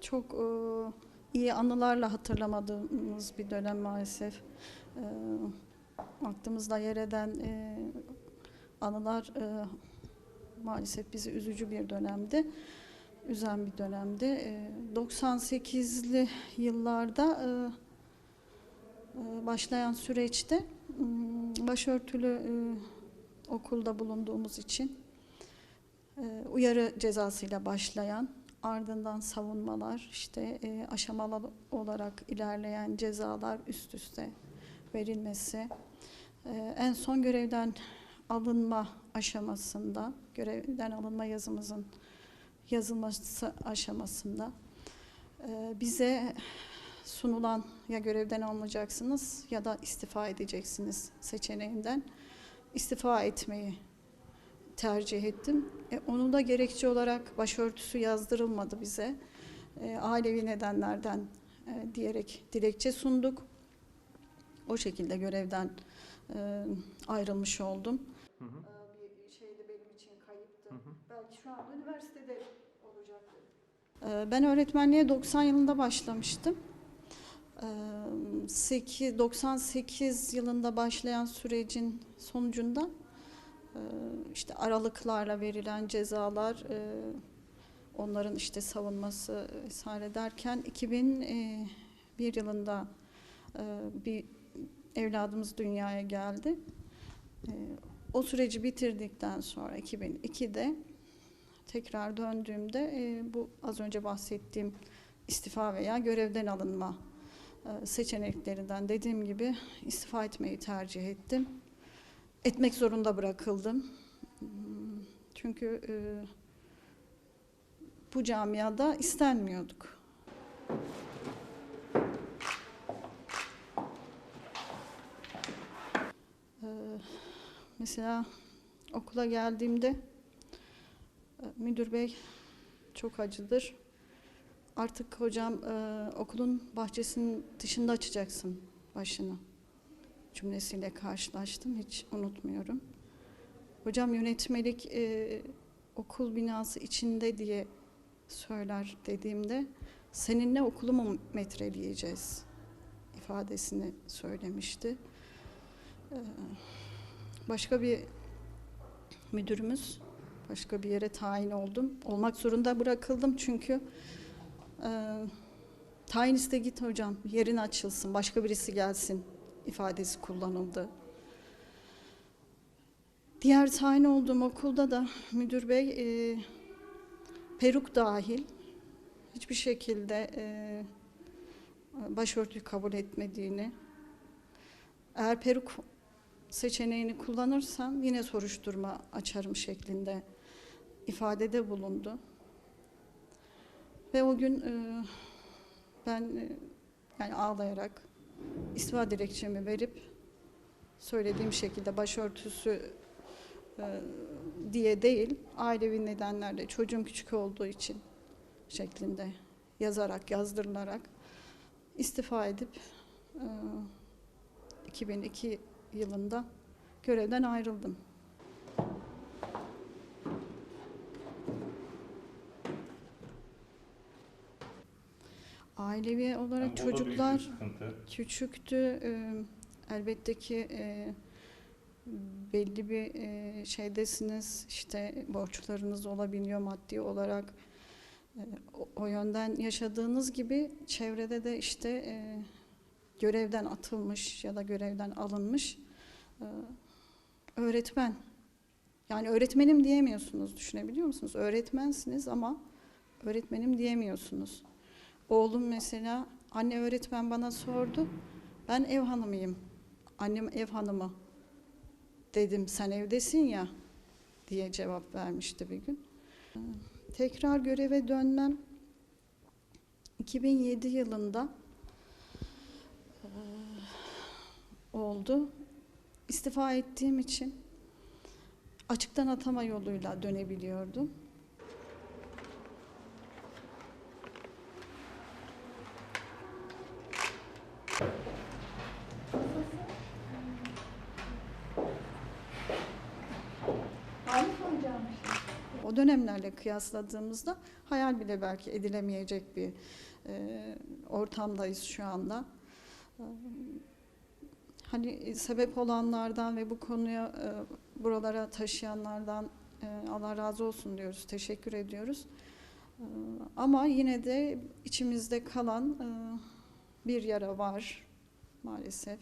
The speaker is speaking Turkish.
Çok e, iyi anılarla hatırlamadığımız bir dönem maalesef. E, aklımızda yer eden e, anılar maalesef bizi üzücü bir dönemdi üzen bir dönemdi. E, 98'li yıllarda e, başlayan süreçte başörtülü e, okulda bulunduğumuz için e, uyarı cezasıyla başlayan ardından savunmalar işte e, aşamalı olarak ilerleyen cezalar üst üste verilmesi e, en son görevden alınma aşamasında görevden alınma yazımızın yazılması aşamasında bize sunulan ya görevden alınacaksınız ya da istifa edeceksiniz seçeneğinden istifa etmeyi tercih ettim. E, onu da gerekçe olarak başörtüsü yazdırılmadı bize. E, ailevi nedenlerden e, diyerek dilekçe sunduk. O şekilde görevden e, ayrılmış oldum. Hı hı. E, bir şeydi benim için kayıptı. Hı hı. Belki şu anda üniversitede olacaktı. E, ben öğretmenliğe 90 yılında başlamıştım. E, 8, 98 yılında başlayan sürecin sonucunda işte aralıklarla verilen cezalar, onların işte savunması vesaire derken 2001 yılında bir evladımız dünyaya geldi. O süreci bitirdikten sonra 2002'de tekrar döndüğümde bu az önce bahsettiğim istifa veya görevden alınma seçeneklerinden dediğim gibi istifa etmeyi tercih ettim etmek zorunda bırakıldım. Hmm, Çünkü e, bu camiada istenmiyorduk. E, mesela okula geldiğimde e, müdür bey çok acıdır. Artık hocam e, okulun bahçesinin dışında açacaksın başını cümlesiyle karşılaştım. Hiç unutmuyorum. Hocam yönetmelik e, okul binası içinde diye söyler dediğimde seninle okulu mu metreleyeceğiz ifadesini söylemişti. E, başka bir müdürümüz başka bir yere tayin oldum. Olmak zorunda bırakıldım çünkü e, tayin git hocam yerin açılsın başka birisi gelsin ifadesi kullanıldı. Diğer tayin olduğum okulda da müdür bey e, peruk dahil hiçbir şekilde e, başörtüyü kabul etmediğini, eğer peruk seçeneğini kullanırsam yine soruşturma açarım şeklinde ifadede bulundu. Ve o gün e, ben e, yani ağlayarak istifa dilekçemi verip söylediğim şekilde başörtüsü e, diye değil, ailevi nedenlerle çocuğum küçük olduğu için şeklinde yazarak, yazdırılarak istifa edip e, 2002 yılında görevden ayrıldım. Ailevi olarak bir çocuklar. Küçüktü. Ee, elbette ki e, belli bir e, şeydesiniz. işte borçlarınız olabiliyor maddi olarak. E, o, o yönden yaşadığınız gibi çevrede de işte e, görevden atılmış ya da görevden alınmış e, öğretmen. Yani öğretmenim diyemiyorsunuz düşünebiliyor musunuz? Öğretmensiniz ama öğretmenim diyemiyorsunuz. Oğlum mesela anne öğretmen bana sordu. Ben ev hanımıyım. Annem ev hanımı. Dedim sen evdesin ya diye cevap vermişti bir gün. Tekrar göreve dönmem 2007 yılında oldu. İstifa ettiğim için açıktan atama yoluyla dönebiliyordum. O dönemlerle kıyasladığımızda hayal bile belki edilemeyecek bir e, ortamdayız şu anda. E, Hani sebep olanlardan ve bu konuya e, buralara taşıyanlardan e, Allah razı olsun diyoruz, teşekkür ediyoruz. E, Ama yine de içimizde kalan e, bir yara var maalesef.